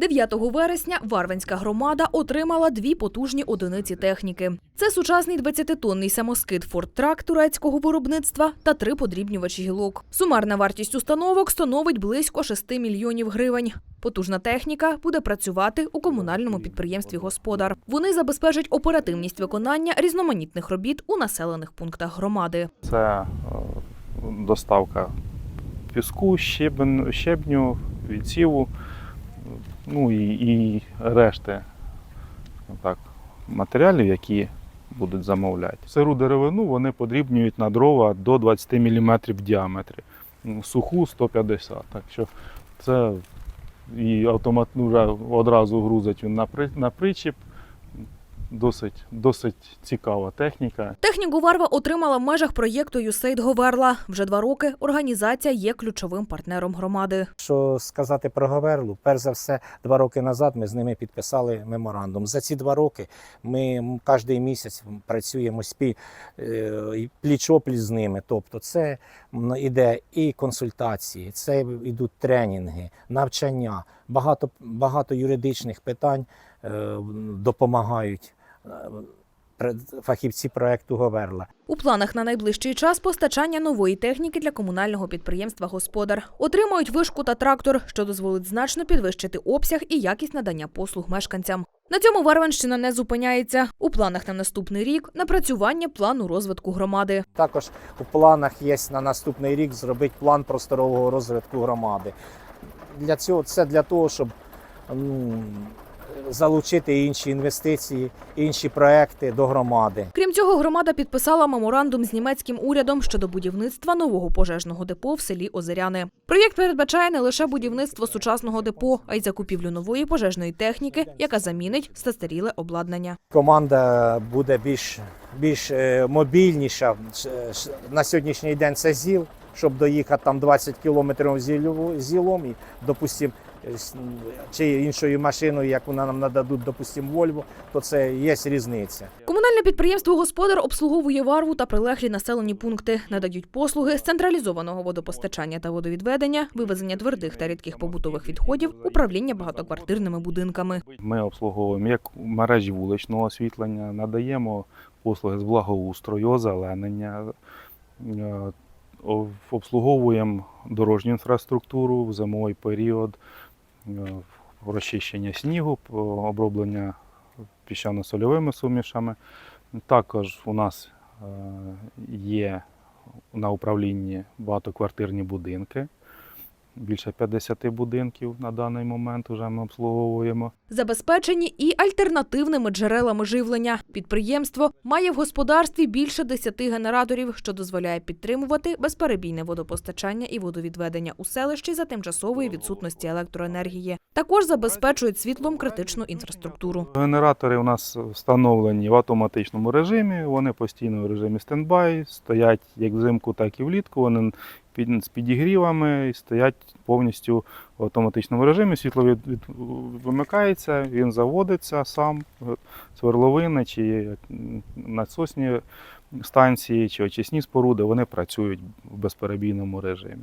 9 вересня Варвинська громада отримала дві потужні одиниці техніки. Це сучасний 20-тонний самоскид «Форт-Трак» турецького виробництва та три подрібнювачі гілок. Сумарна вартість установок становить близько 6 мільйонів гривень. Потужна техніка буде працювати у комунальному підприємстві «Господар». Вони забезпечать оперативність виконання різноманітних робіт у населених пунктах громади. Це е, доставка піску, щебню, відсіву, ну і, і решти так, матеріалів, які будуть замовляти. Сиру деревину вони подрібнюють на дрова до 20 мм в діаметрі, ну, суху 150 Так що це і автомат ну, вже одразу грузить він на, при- на причіп. Досить, досить цікава техніка. Техніку Варва отримала в межах проєкту «Юсейд Говерла». Вже два роки організація є ключовим партнером громади. Що сказати про Говерлу? Перш за все, два роки назад ми з ними підписали меморандум. За ці два роки ми кожен місяць працюємо спі пліч-опліч з ними. Тобто, це іде і консультації, це йдуть тренінги, навчання. Багато, багато юридичних питань е, допомагають е, фахівці проекту Говерла. У планах на найближчий час постачання нової техніки для комунального підприємства «Господар». Отримають вишку та трактор, що дозволить значно підвищити обсяг і якість надання послуг мешканцям. На цьому Варванщина не зупиняється. У планах на наступний рік напрацювання плану розвитку громади. Також у планах є на наступний рік зробити план просторового розвитку громади. Для цього це для того, щоб ну, залучити інші інвестиції, інші проекти до громади. Крім цього, громада підписала меморандум з німецьким урядом щодо будівництва нового пожежного депо в селі Озеряни. Проєкт передбачає не лише будівництво сучасного депо, а й закупівлю нової пожежної техніки, яка замінить застаріле обладнання. Команда буде більш, більш е, мобільніша. Ш- На сьогоднішній день це ЗІЛ, щоб доїхати там 20 кілометрів зілом і, допустим, чи іншою машиною, як вона нам нададуть, допустим, Вольво, то це є різниця. Комунальне підприємство Господар обслуговує варву та прилеглі населені пункти, надають послуги з централізованого водопостачання та водовідведення, вивезення твердих та рідких побутових відходів, управління багатоквартирними будинками. Ми обслуговуємо як мережі вуличного освітлення, надаємо послуги з благоустрою, озеленення, е, обслуговуємо дорожню інфраструктуру в зимовий період, е, розчищення снігу, оброблення піщано-сольовими сумішами. Також у нас е, є на управлінні багатоквартирні будинки. Більше 50 будинків на даний момент вже ми обслуговуємо. Забезпечені і альтернативними джерелами живлення. Підприємство має в господарстві більше 10 генераторів, що дозволяє підтримувати безперебійне водопостачання і водовідведення у селищі за тимчасової відсутності електроенергії. Також забезпечують світлом критичну інфраструктуру. Генератори у нас встановлені в автоматичному режимі. Вони постійно в режимі стендбай, стоять як взимку, так і влітку. Вони з підігрівами і стоять повністю в автоматичному режимі. Світло від, від, вимикається, він заводиться сам, сверловини чи насосні станції чи очисні споруди. Вони працюють в безперебійному режимі.